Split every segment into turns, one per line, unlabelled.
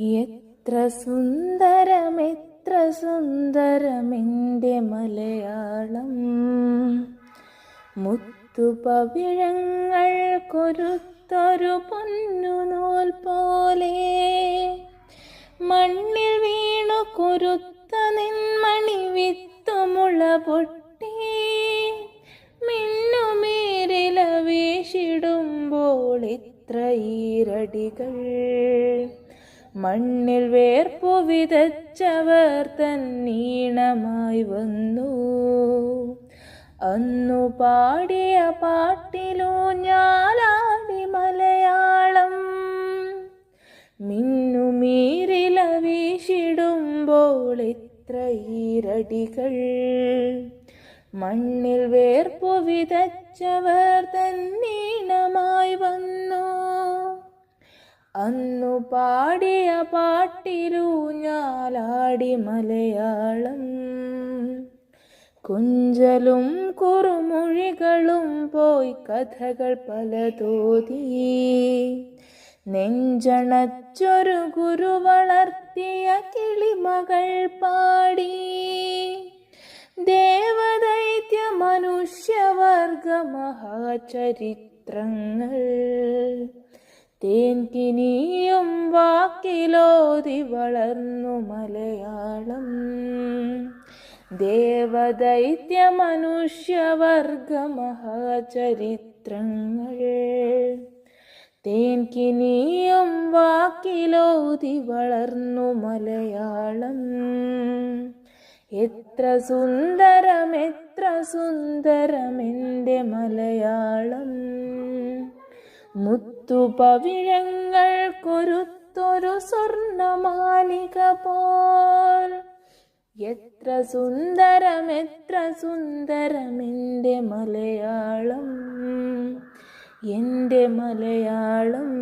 എത്ര സുന്ദരം എത്ര സുന്ദരമെന്റെ മലയാളം. മുത്തുപവിഴങ്ങൾ കൊരുത്തൊരു പൊന്നുനൂൽ പോലെ മണ്ണിൽ വീണു കൊരുത്ത നിന്മണി വിത്തുമുള പൊട്ടി. മിന്നുമേരില വീശിടുമ്പോൾ ഇത്ര ഈരടികൾ. മണ്ണിൽ വേർപ്പു വിതച്ചവർ തന്നീണമായി വന്നു. അന്നു പാടിയ പാട്ടിലൂ ഞാലാടി മലയാളം. മിന്നുമീരില വീശിടുമ്പോൾ ഇത്ര ഈരടികൾ മണ്ണിൽ വേർപ്പു വിതച്ചവർ തന്നീണമായി വന്നു. അന്നു പാടിയ പാട്ടിലൂഞ്ഞാലാടി മലയാളം. കുഞ്ചലും കുറുമൊഴികളും പോയി കഥകൾ പലതോതി. നെഞ്ചണച്ചൊരു ഗുരു വളർത്തിയ കിളിമകൾ പാടി. ദേവദൈത്യ മനുഷ്യവർഗ മഹാചരിത്രങ്ങൾ. തേൻകിനിയും വാക്കിലോതി വളർന്നു മലയാളം. ദേവദൈത്യ മനുഷ്യവർഗ മഹാചരിത്രങ്ങൾ തേൻകിനിയും വാക്കിലോതി വളർന്നു മലയാളം. എത്ര സുന്ദരം എത്ര സുന്ദരം എന്റെ മലയാളം മുത്തുപവിഴങ്ങൾ കൊരുത്തൊരു സ്വർണമാലിക പോൽ. എത്ര സുന്ദരം എത്ര സുന്ദരമെന്റെ മലയാളം. എന്റെ മലയാളം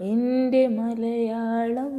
എന്റെ മലയാളം.